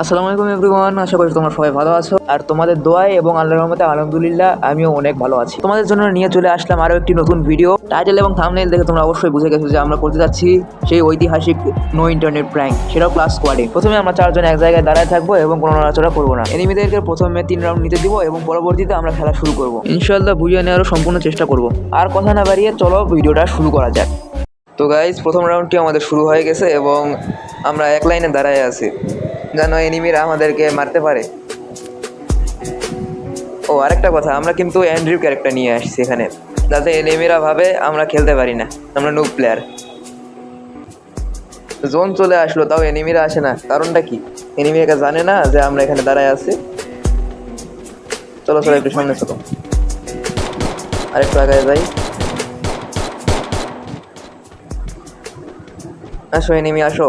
আসসালামু আলাইকুম এভরিওয়ান, আশা করি তোমরা সবাই ভালো আছো। আর তোমাদের দোয়ায় এবং আল্লাহর রহমতে আলহামদুলিল্লাহ, আমিও অনেক ভালো আছি। তোমাদের জন্য নিয়ে চলে আসলাম আরও একটি নতুন ভিডিও টাইটেল এবং থামনেল দেখে তোমরা অবশ্যই বুঝে গেছো যে আমরা করতে যাচ্ছি সেই ঐতিহাসিক নো ইন্টারনেট প্র্যাঙ্ক সেটাও ক্লাস স্কোয়াডে প্রথমে আমরা চারজন এক জায়গায় দাঁড়ায় থাকব এবং কোনো নড়াচড়া করব না। এনিমিদেরকে প্রথমে তিন রাউন্ড নিতে দিব এবং পরবর্তীতে আমরা খেলা শুরু করব। ইনশাল্লাহ বুঝিয়ে নেওয়ারও সম্পূর্ণ চেষ্টা করব। আর কথা না বাড়িয়ে চলো ভিডিওটা শুরু করা যাক। তো গাইজ প্রথম রাউন্ডটি আমাদের শুরু হয়ে গেছে এবং আমরা এক লাইনে দাঁড়ায় আছি। যেন এনিমিরা আমাদেরকে মারতে পারে। ও, আরেকটা কথা, আমরা কিন্তু অ্যান্ড্রিউ ক্যারেক্টার নিয়ে আসছি এখানে। যাতে এনিমিরা ভাবে আমরা খেলতে পারি না, আমরা নুব প্লেয়ার জোন চলে আসলো, তাও এনিমিরা আসে না। কারণটা কি? এনিমিরা জানে না যে আমরা এখানে দাঁড়ায় আছি? চলো চলো একটু সামনে চলো। আরেকটু আগায় যাই। আসো এনিমি আসো।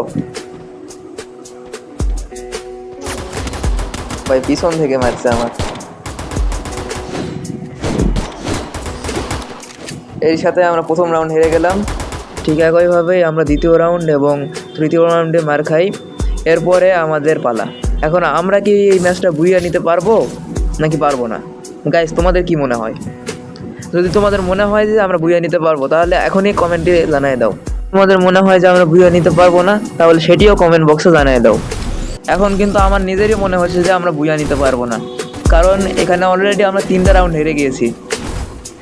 ভাই পিছন থেকে মারছে আমার। এর সাথে আমরা প্রথম রাউন্ড হেরে গেলাম। ঠিক একইভাবেই আমরা দ্বিতীয় রাউন্ড এবং তৃতীয় রাউন্ডে মার খাই। এরপরে আমাদের পালা। এখন আমরা কি এই ম্যাচটা বুইয়া নিতে পারব? নাকি পারব না? গাইস তোমাদের কি মনে হয়? যদি তোমাদের মনে হয় যে আমরা বুইয়া নিতে পারব, তাহলে এখনই কমেন্টে জানাই দাও। তোমাদের মনে হয় যে আমরা বুইয়া নিতে পারব না, তাহলে সেটিও কমেন্ট বক্সে জানাই দাও। এখন কিন্তু আমার নিজেরই মনে হচ্ছে যে আমরা বুইয়া নিতে পারব না। কারণ এখানে অলরেডি আমরা তিনটা রাউন্ড হেরে গিয়েছি।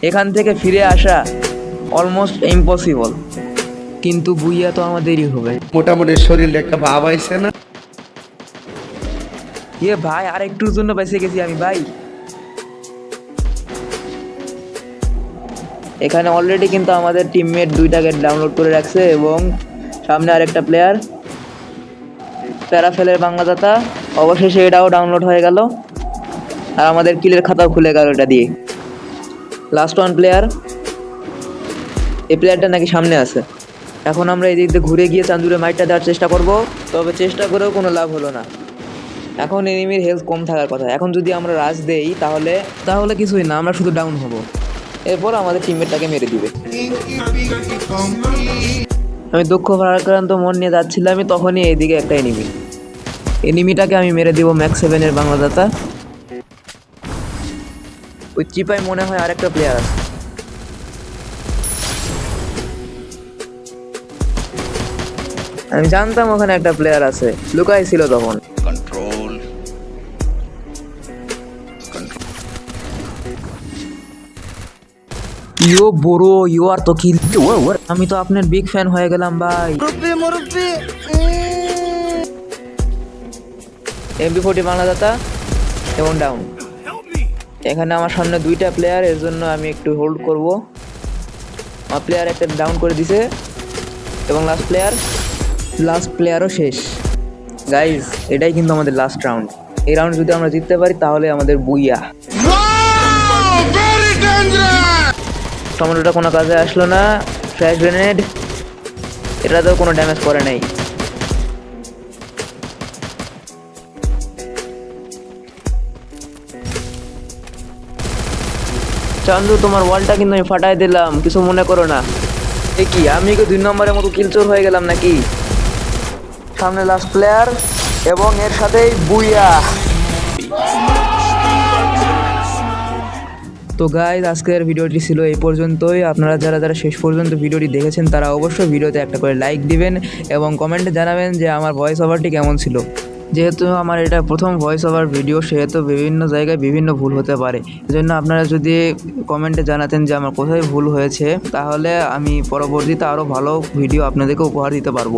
এখান থেকে ফিরে আসা অলমোস্ট ইম্পসিবল কিন্তু বুইয়া তো আমাদেরই হবে। মোটামুটি শরীরে একটা ভাব আইছে না? ইয়ে ভাই আর একটুর জন্য বেঁচে গেছি আমি ভাই। এখানে অলরেডি কিন্তু আমাদের টিমমেট দুইটাকে ডাউনলোড করে রাখছে এবং সামনে আরেকটা প্লেয়ার প্যারাফেলের বাংলাদাতা অবশেষে এটাও ডাউনলোড হয়ে গেল। আর আমাদের কিলের খাতাও খুলে গেল এটা দিয়ে। লাস্ট ওয়ান প্লেয়ার এই প্লেয়ারটা নাকি সামনে আছে। এখন আমরা এই দিক দিয়ে ঘুরে গিয়ে চান্দুরে মাইটটা দেওয়ার চেষ্টা করব, তবে চেষ্টা করেও কোনো লাভ হলো না। এখন এনিমির হেলথ কম থাকার কথা। এখন যদি আমরা রাজ দেই, তাহলে তাহলে কিছুই না, আমরা শুধু ডাউন হব। এরপর আমাদের টিমমেটটাকে মেরে দিবে। আমি দুঃখ ভারাক্রান্ত মন নিয়ে যাচ্ছিলাম, আমি তখনই এইদিকে একটা এনিমি এনিমিটাকে আমি মেরে দিব ম্যাক্স সেভেনের বাংলাদাতা। ওই চিপাই মনে হয় আরেকটা প্লেয়ার আছে। আমি জানতাম ওখানে একটা প্লেয়ার আছে। লুকাই ছিল তখন। ইয়ো বড় ইউ আর তো কিল আমি তো আপনার বিগ ফ্যান হয়ে গেলাম ভাই। এমবি ফোর্টি বাংলা দাতা এবং ডাউন এখানে আমার সামনে দুইটা প্লেয়ার এর জন্য আমি একটু হোল্ড করব। আমার প্লেয়ার একটা ডাউন করে দিছে এবং লাস্ট প্লেয়ার লাস্ট প্লেয়ারও শেষ। গাইজ এটাই কিন্তু আমাদের লাস্ট রাউন্ড এই রাউন্ড যদি আমরা জিততে পারি তাহলে আমাদের বুইয়া। টমেটোটা কোনো কাজে আসলো না ফ্ল্যাশ গ্রেনেড এটা তো কোনো ড্যামেজ করে নাই। চান্দু, তোমার ওয়ালটা কিন্তু আমি ফাটাই দিলাম, কিছু মনে করো না। এ কি, আমি কি দুই নম্বরের মতো কিলচোর হয়ে গেলাম নাকি? সামনে লাস্ট প্লেয়ার এবং এর সাথেই বুইয়া। তো গাইজ আজকের ভিডিওটি ছিল এই পর্যন্তই। আপনারা যারা যারা শেষ পর্যন্ত ভিডিওটি দেখেছেন, তারা অবশ্যই ভিডিওতে একটা করে লাইক দিবেন এবং কমেন্টে জানাবেন যে আমার ভয়েস ওভারটি কেমন ছিল। যেহেতু আমার এটা প্রথম ভয়েস ওভার ভিডিও সেহেতু বিভিন্ন জায়গায় বিভিন্ন ভুল হতে পারে। এজন্য আপনারা যদি কমেন্টে জানাতেন যে আমার কোথায় ভুল হয়েছে, তাহলে আমি পরবর্তীতে আরও ভালো ভিডিও আপনাদেরকে উপহার দিতে পারব।